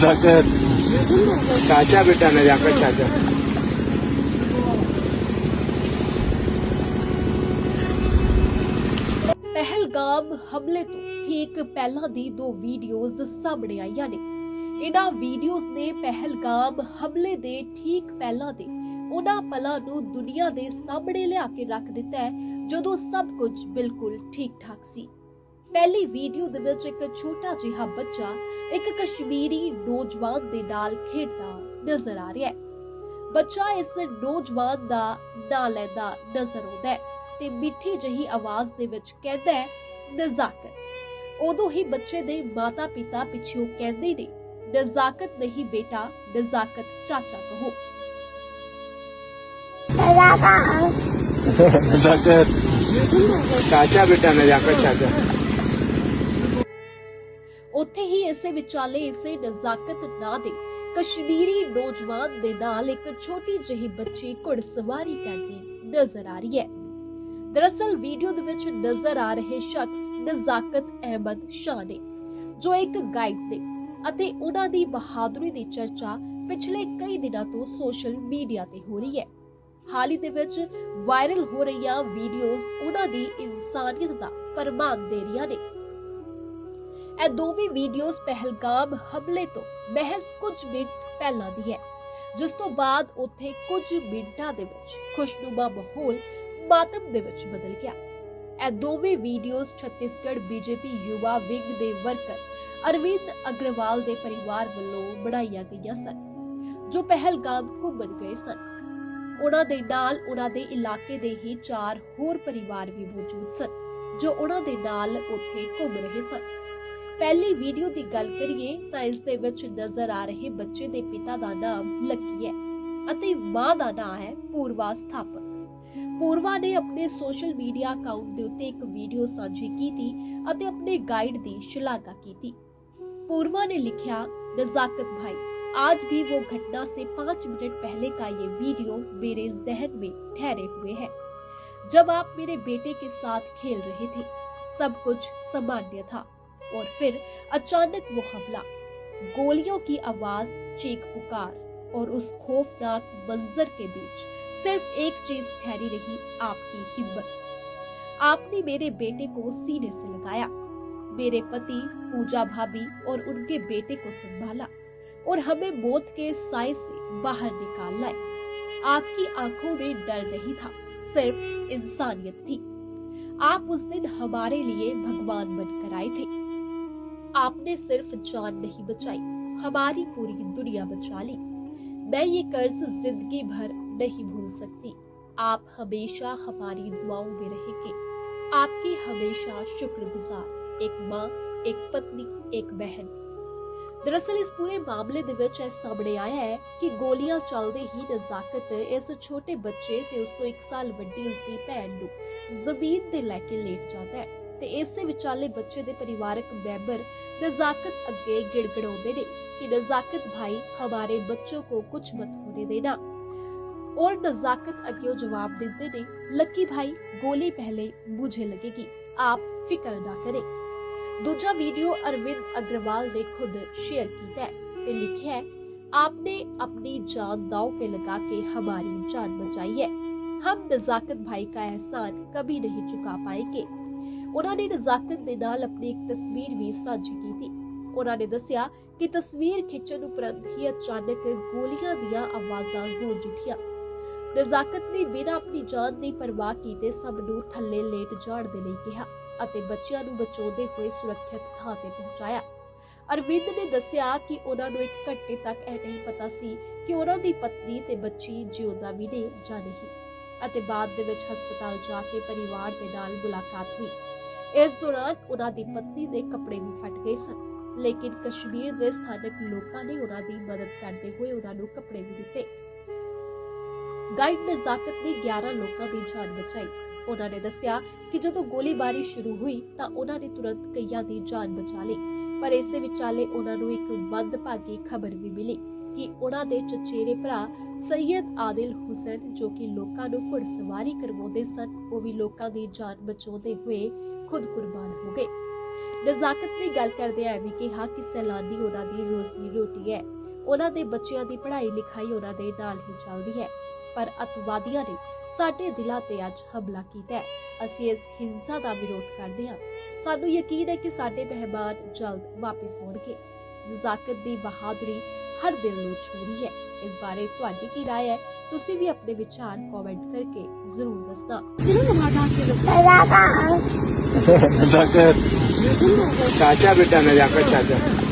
સાકર ચાચા બેટા ને આપણે ਪਹਿਲਗਾਮ ਹਮਲੇ ਤੋਂ ਠੀਕ ਪਹਿਲਾਂ ਦੀ ਦੋ ਵੀਡੀਓਜ਼ ਸਾਹਮਣੇ ਆਈਆਂ ਨੇ। ਇਹਨਾਂ ਵੀਡੀਓਜ਼ ਨੇ ਪਹਿਲਗਾਮ ਹਮਲੇ ਦੇ ਠੀਕ ਪਹਿਲਾਂ ਦੇ ਉਹਨਾਂ ਪਲਾਂ ਨੂੰ ਦੁਨੀਆ ਦੇ ਸਾਹਮਣੇ ਲਿਆ ਕੇ ਰੱਖ ਦਿੱਤਾ ਹੈ, ਜਦੋਂ ਸਭ ਕੁਝ ਬਿਲਕੁਲ ਠੀਕ ਠਾਕ ਸੀ। ਪਹਿਲੀ ਵੀਡੀਓ ਦੇ ਵਿੱਚ ਇੱਕ ਛੋਟਾ ਜਿਹਾ ਬੱਚਾ ਇੱਕ ਕਸ਼ਮੀਰੀ ਨੌਜਵਾਨ ਦੇ ਨਾਲ ਖੇਡਦਾ ਨਜ਼ਰ ਆ ਰਿਹਾ ਹੈ। ਬੱਚਾ ਇਸ ਨੌਜਵਾਨ ਦਾ ਨਾਂ ਨਜ਼ਰ ਆਉਂਦਾ ਹੈ ਤੇ ਮਿੱਠੀ ਜਹੀ ਆਵਾਜ਼ ਦੇ ਵਿੱਚ ਕਹਿੰਦਾ ਹੈ, ਨਜ਼ਾਕਤ। ਉਦੋਂ ਹੀ ਬੱਚੇ ਦੇ ਮਾਤਾ-ਪਿਤਾ ਪਿੱਛੋਂ ਕਹਿੰਦੇ ਨੇ, ਨਜ਼ਾਕਤ ਨਹੀਂ ਬੇਟਾ, ਨਜ਼ਾਕਤ ਚਾਚਾ ਕਹੋ। ਨਜ਼ਾਕਤ। ਚਾਚਾ ਬੇਟਾ, ਨਜ਼ਾਕਤ ਚਾਚਾ। ਉੱਥੇ ਵਿਚਾਲੇ ਇਸੇ ਨਜ਼ਾਕਤ ਨਾਂ ਦੇ, ਕਸ਼ਮੀਰੀ ਨੌਜਵਾਨ ਦੇ ਨਾਲ ਇੱਕ ਛੋਟੀ ਜਿਹੀ ਬੱਚੀ ਘੁੜਸਵਾਰੀ ਕਰਦੀ ਨਜ਼ਰ ਆ ਰਹੀ ਹੈ। ਦਰਅਸਲ ਵੀਡੀਓ ਦੇ ਵਿੱਚ ਨਜ਼ਰ ਆ ਰਹੇ ਸ਼ਖਸ ਨਜ਼ਾਕਤ ਅਹਿਮਦ ਸ਼ਾਹ ਨੇ, ਜੋ ਇੱਕ ਗਾਈਡ ਨੇ ਅਤੇ ਉਹਨਾਂ ਦੀ ਬਹਾਦਰੀ ਦੀ ਚਰਚਾ ਪਿਛਲੇ ਕਈ ਦਿਨਾਂ ਤੋਂ ਸੋਸ਼ਲ ਮੀਡੀਆ ਤੇ ਹੋ ਰਹੀ ਹੈ। ਹਾਲ ਹੀ ਦੇ ਵਿੱਚ ਵਾਇਰਲ ਹੋ ਰਹੀਆਂ ਵੀਡੀਓਜ਼ ਉਹਨਾਂ ਦੀ ਇਨਸਾਨੀਅਤ ਦਾ ਪ੍ਰਮਾਣ ਦੇ ਰਹੀਆਂ ਨੇ। ਇਹ ਦੋਵੇਂ ਵੀਡੀਓਜ਼ ਪਹਿਲਗਾਮ ਹਮਲੇ ਤੋਂ ਮਹਿਜ਼ ਕੁਝ ਮਿੰਟ ਪਹਿਲਾਂ ਦੀ ਹੈ, ਜਿਸ ਤੋਂ ਬਾਅਦ ਉੱਥੇ ਕੁਝ ਮਿੰਟਾਂ ਦੇ ਵਿੱਚ ਖੁਸ਼ਨੁਮਾ ਮਾਹੌਲ ਮਾਤਮ ਦੇ ਵਿੱਚ ਬਦਲ ਗਿਆ। ਇਹ ਦੋਵੇਂ ਵੀਡੀਓਜ਼ ਛੱਤੀਸਗੜ੍ਹ ਬੀਜੇਪੀ ਯੁਵਾ ਵਿੰਗ ਦੇ ਵਰਕਰ ਅਰਵਿੰਦ ਅਗਰਵਾਲ ਦੇ ਪਰਿਵਾਰ ਵੱਲੋਂ ਬਣਾਈਆਂ ਗਈਆਂ ਸਨ, ਜੋ ਪਹਿਲਗਾਮ ਘੁੰਮਣ ਗਏ ਸਨ। ਉਹਨਾਂ ਦੇ ਨਾਲ ਉਹਨਾਂ ਦੇ ਇਲਾਕੇ ਦੇ ਹੀ ਚਾਰ ਹੋਰ ਪਰਿਵਾਰ ਵੀ ਮੌਜੂਦ ਸਨ, ਜੋ ਉਹਨਾਂ ਦੇ ਨਾਲ ਉੱਥੇ ਘੁੰਮ ਰਹੇ ਸਨ। ਪਹਿਲੀ ਵੀਡੀਓ ਦੀ ਗੱਲ ਕਰੀਏ ਤਾਂ ਇਸ ਦੇ ਵਿੱਚ ਨਜ਼ਰ ਆ ਰਹੇ ਬੱਚੇ ਦੇ ਪਿਤਾ ਦਾ ਨਾਮ ਲੱਕੀ ਹੈ ਅਤੇ ਮਾਂ ਦਾ ਨਾਮ ਹੈ ਪੂਰਵਾ ਸਥਾਪਕ ਪੂਰਵਾ ਨੇ ਆਪਣੇ ਸੋਸ਼ਲ ਮੀਡੀਆ ਅਕਾਊਂਟ ਦੇ ਉੱਤੇ ਇੱਕ ਵੀਡੀਓ ਸਾਂਝੀ ਕੀਤੀ ਅਤੇ ਆਪਣੇ ਗਾਈਡ ਦੀ ਸ਼ਲਾਘਾ ਕੀਤੀ पूर्वा ने लिखा नजाकत भाई आज भी वो घटना से पांच मिनट पहले का ये वीडियो मेरे जहन में ठहरे हुए है जब आप मेरे बेटे के साथ खेल रहे थे सब कुछ सामान्य था और फिर अचानक वो हमला। गोलियों की आवाज़, चीख पुकार और उस खौफनाक मंजर के बीच सिर्फ़ एक चीज़ ठहरी रही, आपकी हिम्मत। आपने मेरे बेटे को सीने से लगाया। मेरे पति, पूजा भाभी और उनके बेटे को संभाला और हमें मौत के साय से बाहर निकाल लाए। आपकी आँखों में डर नहीं था, सिर्फ़ इंसानियत थी। आप उस दिन हमारे लिए भगवान बनकर आए थे। आपने सिर्फ जान नहीं बचाई हमारी पूरी दुनिया बचा ली मैं ये कर्ज जिंदगी भर नहीं भूल सकती आप हमेशा हमारी दुआओं में रहेंगे आपकी हमेशा शुक्रगुजार ਇੱਕ ਮਾਂ ਇੱਕ ਪਤਨੀ ਇੱਕ ਬਹਿਨ ਦਰਅਸਲ ਇਸ ਪੂਰੇ ਮਾਮਲੇ ਦੇ ਵਿੱਚ ਇਹ ਸਾਹਮਣੇ ਆਇਆ ਹੈ ਕਿ ਗੋਲੀਆਂ ਚੱਲਦੇ ਹੀ ਨਜ਼ਾਕਤ ਇਸ ਛੋਟੇ ਬੱਚੇ ਤੇ ਉਸ ਤੋਂ 1 ਸਾਲ ਵੱਡੀ ਉਸ ਦੀ ਭੈਣ ਨੂੰ ਜ਼ਮੀਨ ਤੇ ਲੈ ਕੇ ਲੇਟ ਜਾਂਦਾ ਹੈ ਤੇ ਇਸੇ ਵਿਚਾਲੇ ਬੱਚੇ ਦੇ ਪਰਿਵਾਰਕ ਮੈਂਬਰ ਨਜ਼ਾਕਤ ਅੱਗੇ ਗਿੜਗੜਾਉਂਦੇ ਨੇ ਕਿ ਨਜ਼ਾਕਤ ਭਾਈ ਹਮਾਰੇ ਬੱਚੋं को कुछ मत होने देना और नजाकत अगे जवाब देते ने लक्की भाई गोली पहले मुझे लगेगी आप फिक्र ना करें दूजा वीडियो अरविंद अग्रवाल ने खुद शेयर ਕੀਤਾ ਹੈ ਤੇ ਲਿਖਿਆ ਹੈ आपने अपनी जान दाव पे लगा के हमारी जान बचाई है हम नजाकत भाई का एहसान कभी नहीं चुका पाएंगे ਉਹਨਾਂ ਨੇ ਨਜ਼ਾਕਤ ਦੇ ਨਾਲ ਆਪਣੀ ਇੱਕ ਤਸਵੀਰ ਵੀ ਸਾਂਝੀ ਕੀਤੀ। ਉਹਨਾਂ ਨੇ ਦੱਸਿਆ ਕਿ ਤਸਵੀਰ ਖਿੱਚਣ ਉਪਰੰਤ ਹੀ ਅਚਾਨਕ ਗੋਲੀਆਂ ਦੀਆਂ ਆਵਾਜ਼ਾਂ ਗੂੰਜ ਉੱਠੀਆਂ। ਨਜ਼ਾਕਤ ਨੇ ਬਿਨਾਂ ਆਪਣੀ ਜਾਨ ਦੀ ਪਰਵਾਹ ਕੀਤੇ ਸਭ ਨੂੰ ਥੱਲੇ ਲੇਟ ਜਾਣ ਦੇ ਲਈ ਕਿਹਾ ਅਤੇ ਬੱਚਿਆਂ ਨੂੰ ਬਚਾਉਂਦੇ ਹੋਏ ਸੁਰੱਖਿਅਤ ਥਾਂ ਤੇ ਪਹੁੰਚਾਇਆ। ਅਰਵਿੰਦ ਨੇ ਦੱਸਿਆ ਕਿ ਉਹਨਾਂ ਨੂੰ ਇੱਕ ਘੰਟੇ ਤੱਕ ਇਹ ਨਹੀਂ ਪਤਾ ਸੀ ਕਿ ਉਹਨਾਂ ਦੀ ਪਤਨੀ ਤੇ ਬੱਚੀ ਜਿਉਂਦਾ ਵੀ ਨੇ ਜਾਂ ਨਹੀਂ। ਅਤੇ ਬਾਅਦ ਦੇ ਵਿੱਚ ਹਸਪਤਾਲ ਜਾ ਕੇ ਪਰਿਵਾਰ ਦੇ ਨਾਲ ਮੁਲਾਕਾਤ ਹੋਈ। ਇਸ ਦੌਰਾਨ ਉਹਨਾਂ ਦੀ ਪਤਨੀ ਦੇ ਕੱਪੜੇ ਵੀ ਫਟ ਗਏ ਸਨ, ਲੇਕਿਨ ਕਸ਼ਮੀਰ ਦੇ ਸਥਾਨਕ ਲੋਕਾਂ ਨੇ ਉਹਨਾਂ ਦੀ ਮਦਦ ਕਰਦੇ ਹੋਏ ਉਹਨਾਂ ਨੂੰ ਕੱਪੜੇ ਵੀ ਦਿੱਤੇ। ਗਾਈਡ ਨਜ਼ਾਕਤ ਨੇ 11 ਲੋਕਾਂ ਦੀ ਜਾਨ ਬਚਾਈ। ਉਹਨਾਂ ਨੇ ਦੱਸਿਆ ਕਿ ਜਦੋਂ ਗੋਲੀਬਾਰੀ ਸ਼ੁਰੂ ਹੋਈ ਤਾਂ ਉਹਨਾਂ ਨੇ ਤੁਰੰਤ ਕਈਆਂ ਦੀ ਜਾਨ ਬਚਾ ਲਈ, ਪਰ ਇਸੇ ਵਿਚਾਲੇ ਉਹਨਾਂ ਨੂੰ ਇੱਕ ਮੰਦਭਾਗੀ ਖਬਰ ਵੀ ਮਿਲੀ। ਕਿ ਉਹਨਾਂ ਦੇ ਚਚੇਰੇ ਭਰਾ ਸੈਯਦ ਆਦਿਲ ਹੁਸੈਨ ਜੋ ਕਿ ਲੋਕਾਂ ਨੂੰ ਘੁੜਸਵਾਰੀ ਕਰਵਾਉਂਦੇ ਸਨ, ਉਹ ਵੀ ਲੋਕਾਂ ਦੀ ਜਾਨ ਬਚਾਉਂਦੇ ਹੋਏ ਖੁਦ ਕੁਰਬਾਨ ਹੋ ਗਏ। ਨਜ਼ਾਕਤ ਦੀ ਗੱਲ ਕਰਦੇ ਆ ਵੀ ਕਿਹਾ ਕਿ ਸੈਲਾਨੀ ਉਹਨਾਂ ਦੀ ਰੋਜ਼ੀ ਰੋਟੀ ਹੈ। ਉਹਨਾਂ ਦੇ ਬੱਚਿਆਂ ਦੀ ਪੜ੍ਹਾਈ ਲਿਖਾਈ ਉਹਨਾਂ ਦੇ ਨਾਲ ਹੀ ਚੱਲਦੀ ਹੈ। ਪਰ ਅਤਵਾਦੀਆਂ ਨੇ ਸਾਡੇ ਦਿਲਾਂ ਤੇ ਅੱਜ ਹਮਲਾ ਕੀਤਾ ਹੈ। ਅਸੀਂ ਇਸ ਹਿੰਸਾ ਦਾ ਵਿਰੋਧ ਕਰਦੇ ਹਾਂ। ਸਾਨੂੰ ਯਕੀਨ ਹੈ ਕਿ ਸਾਡੇ ਮਹਿਮਾਨ ਜਲਦ ਵਾਪਸ ਆਉਣਗੇ। ਨਜ਼ਾਕਤ ਦੀ ਬਹਾਦਰੀ ਹਰ ਦਿਲ ਨੂੰ ਛੂਹੀ ਹੈ। ਇਸ ਬਾਰੇ ਤੁਹਾਡੀ ਕੀ رائے ਹੈ? ਤੁਸੀਂ ਵੀ ਆਪਣੇ ਵਿਚਾਰ ਕਮੈਂਟ ਕਰਕੇ ਜ਼ਰੂਰ ਦੱਸਣਾ। ਚਾਚਾ ਬੇਟਾ ਨਾ ਚਾਚਾ।